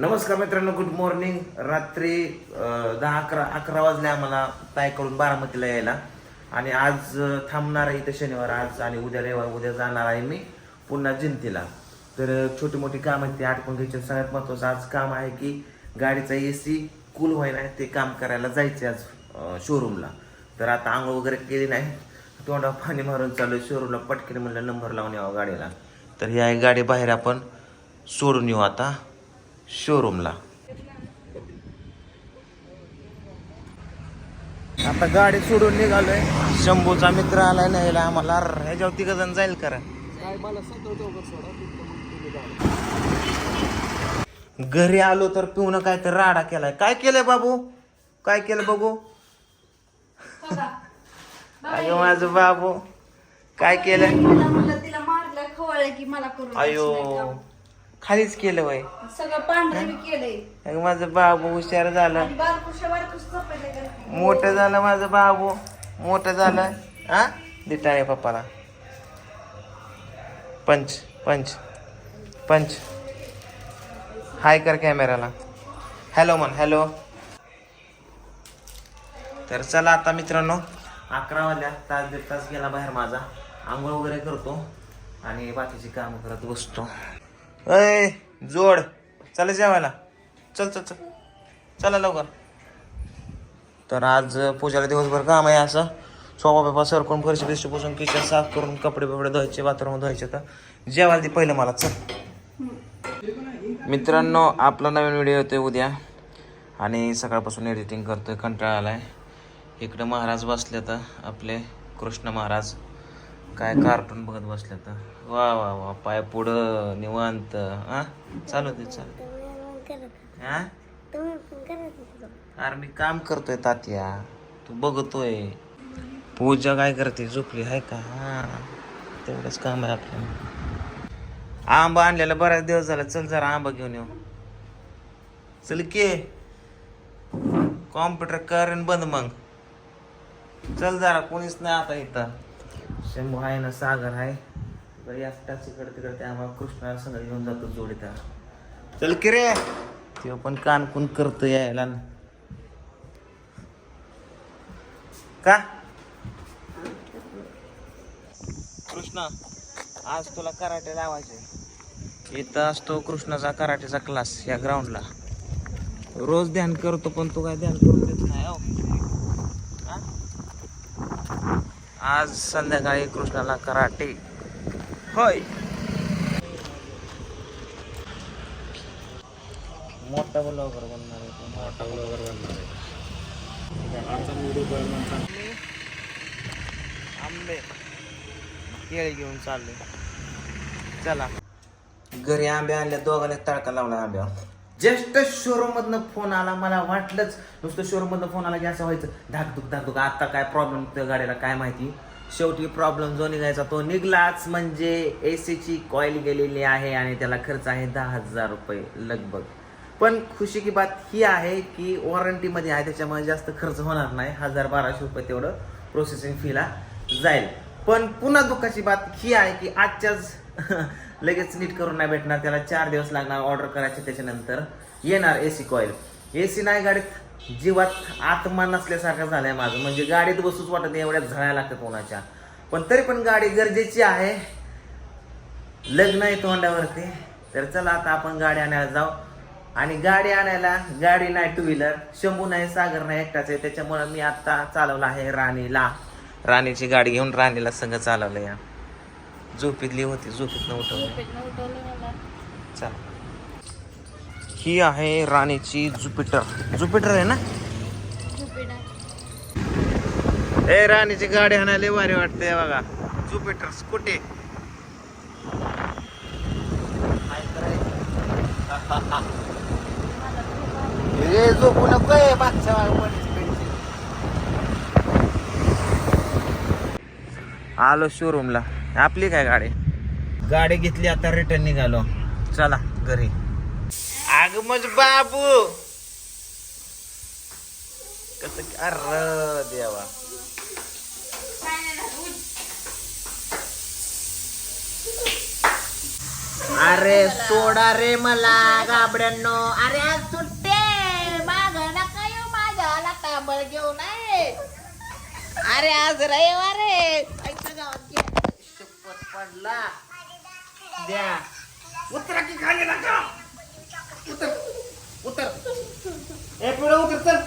नमस्कार मित्रांनो good morning रात्री दहा अकरा अकरा वाजले आम्हाला ताईकडून बारामतीला यायला. आणि आज थांबणार आहे इथं शनिवार आज आणि उद्या रविवार उद्या जाणार आहे मी पुन्हा जिंतीला. तर छोटी मोठी काम आहेत ते आटपून घ्यायचे सगळ्यात महत्वाचं आज काम आहे की गाडीचा ए सी कूल व्हायला ते काम करायला जायचे आज शोरूमला तर आता आंघोळ वगैरे केली नाही. तोंडा पाणी मारून चालू आहे शोरूमला पटकन म्हणलं नंबर लावून यावं गाडीला. तर ह्या गाडी बाहेर आपण सोडून येऊ आता. शोरूमला. आता गाडी सोडून निघालोय. शंभूचा मित्र आलाय न्यायला आम्हाला. ह्याच्यावर तिघ जण जाईल करा घरी आलो तर पिऊन काय तर राडा केलाय. काय केलंय बाबू? काय केलं बघू? अयो माझं बाबू. काय केलंय? तिला मारलं खवळलं की मला अयो. नाही खालीच केलं वय. सगळं पांढरं मी केलंय. अगं माझं बाबू हुशार झालं. आणि बारकुशा बारकुश चपात्या करते मोठं झालं माझं बाबू. मोठं झालं. हा? दिटाळे पप्पाला. पंच पंच पंच. हाय कर कॅमेराला. हॅलो म्हण हॅलो. तर चला आता मित्रांनो अकरा वाजल्या तास दीड तास गेला बाहेर माझा. आंघोळ वगैरे करतो आणि बाकीची कामं करत बसतो. अय जोड. चला जेवायला. चल चल चल. चला लवकर. तर आज पूजाला दिवसभर काम आहे असं. सोपा पेपा सरकून फरशी बिरशी पुसून किचन साफ करून कपडे बिपडे धुवायचे बाथरूम धुवायचे तर जेवायला ती पहिलं मला चल. मित्रांनो आपला नवीन व्हिडिओ येतोय उद्या. आणि सकाळपासून एडिटिंग करतोय कंटाळा आलाय. इकडे महाराज बसले तर आपले कृष्ण महाराज. काय कार्टून बघत बसल्या तर. वा वा वा पाय पुढं निवांत. हा? चालू दे चालू हा? अरे मी काम करतोय तात्या. तू बघतोय. पूजा काय करते? झोपली आहे का? हा तेवढंच काम आहे आपलं. आंबा आणलेला बराच दिवस झाला. चल जरा आंबा घेऊन येऊ. चल के. कॉम्प्युटर करेन बंद मग. चल जरा कोणीच नाही आता इथं. शंभू आहे ना सागर आहे. बरी एकटाच इकडे तिकडे ते आम्हाला कृष्णाला सगळं घेऊन जातो जोडीता चल की रे. ते पण कान कुण करतो यायला का? कृष्णा आज तुला कराटे लावायचे. इथं असतो कृष्णाचा कराटेचा क्लास या ग्राउंडला रोज ध्यान करतो पण तू काय ध्यान करून देत नाही हो हा? आज संध्याकाळी कृष्णाला कराटे. होय. मोठा ब्लॉगर बनणार आहे. मोठा ब्लॉगर बनणार आहे. आंबे. केळी घेऊन चालले चला. घरी आंबे आणले दोघांनी तडका लावला आंब्यावर. जस्ट शोरूम मधनं फोन आला मला वाटलंच नुसतं शोरूम मधनं फोन आला की असं व्हायचं. धाकधुक धाकधुक आता काय प्रॉब्लेम त्या गाडीला काय माहिती? शेवटी प्रॉब्लेम जो निघायचा तो निघलाच. म्हणजे ए सीची कॉईल गेलेली आहे आणि त्याला खर्च आहे दहा हजार रुपये लगभग. पण खुशी की बात ही आहे की वॉरंटीमध्ये आहे त्याच्यामुळे जास्त खर्च होणार नाही. हजार बाराशे रुपये तेवढं प्रोसेसिंग फीला जाईल. पण पुन्हा दुःखाची बात ही आहे की आजच्याच लगेच नीट करून नाही भेटणार त्याला चार दिवस लागणार ऑर्डर करायचे त्याच्यानंतर. येणार A C coil A C नाही गाडीत जीवात आत्मा नसल्यासारखं झालंय माझं. म्हणजे गाडीत बसूच वाटत नाही, एवढ्या झळ्या लागतात कोणाच्या. पण तरी पण गाडी गरजेची आहे. लग्न आहे तोंडावरती. तर चला आता आपण गाडी आणायला जाऊ. आणि गाडी आणायला गाडी नाही टू व्हीलर शंभू नाही सागर नाही एकटाच आहे. त्याच्यामुळे मी आता चालवलं आहे राणीला. राणीची गाडी घेऊन राणीला संघ चालवलं या झोपीतली होती झोपीत उठवली. चला. ही आहे राणीची जुपिटर जुपिटर आहे ना? ए राणीची गाडी आणायला लय भारी वाटते बघा. Jupiter scooty. ए झोपू नको ए मागच्या आलो शोरूमला आपली काय गाडी? गाडी घेतली आता रिटर्न निघालो. चला घरी. आग मज बाबू! कस अरे देवा. अरे सोडा रे मला गाबड्यांनो अरे आज सुट्टे माग नका येऊ माझ्या तांबळ घेऊन अरे आज रविवार आहे. गावात. शपथ पडला. द्या. उतरा की खाली नका. उतर. उतर. ए पुढे उतर चल.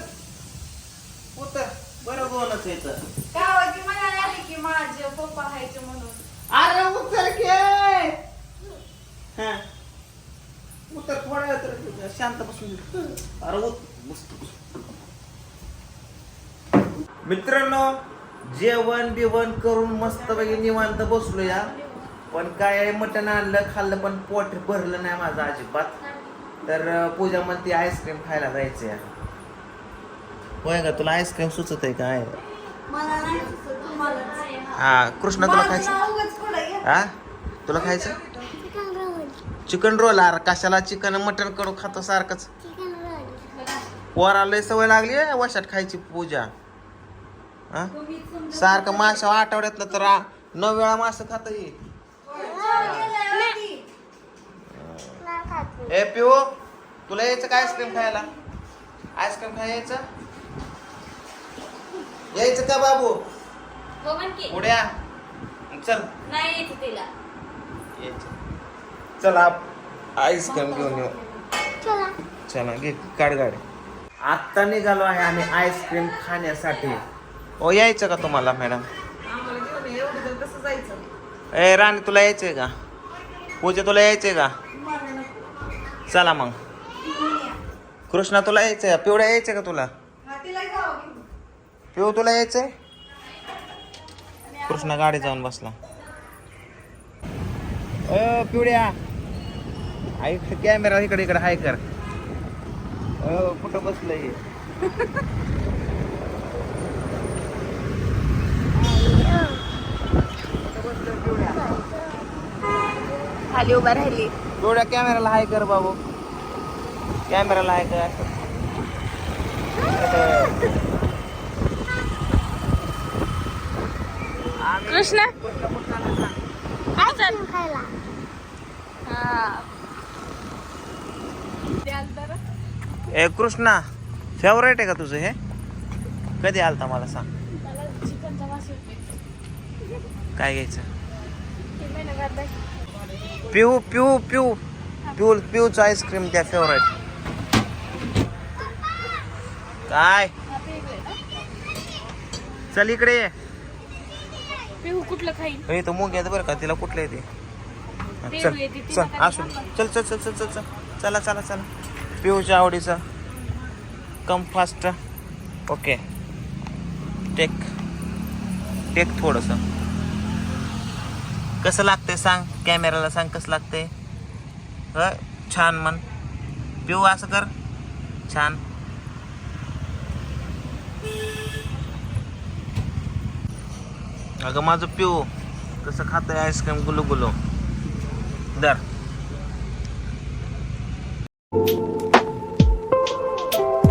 उतर. बरं बोलच येतं गावाची म्हणाली आली की माझे पप्पा हायचे म्हणून. अरे उतर के. हा. उतर थोडा वेळ तर शांत बसून अरे उत. बसतो मित्रांनो जेवण बिवण करून मस्त पैकी निवांत बसलो या. पण काय मटण आणलं खाल्लं पण पोट भरलं नाही माझं अजिबात. तर पूजा म्हणते आईस्क्रीम खायला जायचं या. होय का? तुला आईस्क्रीम सुचत आहे काय. हा कृष्णा तुला खायचं. हा? तुला खायचं? चिकन रोल अरे कशाला चिकन मटन कडू खातो सारखंच? पोराला लय सवय लागली आहे वर्षात खायची पूजा. हा. सारखं मासा आठवड्यातलं तर नऊ वेळा मास खात. ए पिओ तुला यायचं का आईस्क्रीम खायला? आईस्क्रीम खाय यायचं? यायचं का बाबू? हो उड्या चल. नाही यायचं चला आईस्क्रीम घेऊन येऊ. चला घे काढ गाडी. आत्ता निघालो आहे आम्ही आईस्क्रीम खाण्यासाठी. ओ यायचं का तुम्हाला मॅडम? ए राणी तुला यायचंय का? पूजा तुला यायचंय का. चला मग. कृष्णा तुला यायचंय? पिवळ्या यायचंय का तुला? हा. पिऊ तुला यायचंय? कृष्णा गाडी जाऊन बसला. अ पिवड्या आई कॅमेरा इकडे इकडे हाय कर. कुठं बसलंय? खाली उभा राहिली. पिवड्या कॅमेराला हाय कर बाबू. कॅमेराला हाय कर. कृष्णा? ए कृष्णा फेवरेट आहे का तुझं हे? कधी आलता मला सांग. काय घ्यायचं? पिऊ पिऊ पिऊ. पिऊ पिऊचं आईस्क्रीम द्या फेवरेट काय? चल इकडे पिहू कुठलं खाईल हे तर मुंग येतं बरं का तिला कुठलं येते पिऊ चल चल असू. चल चल चल चल चल चल. चला चला चला. पिऊच्या आवडीचं. Come fast okay take take थोडंसं. कसं लागतंय सांग? कॅमेराला सांग कसं लागतंय? ह? छान मन पिऊ असं कर. छान. अगं माझं पिऊ. कसं खातंय आईस्क्रीम गुलू गुलू. दर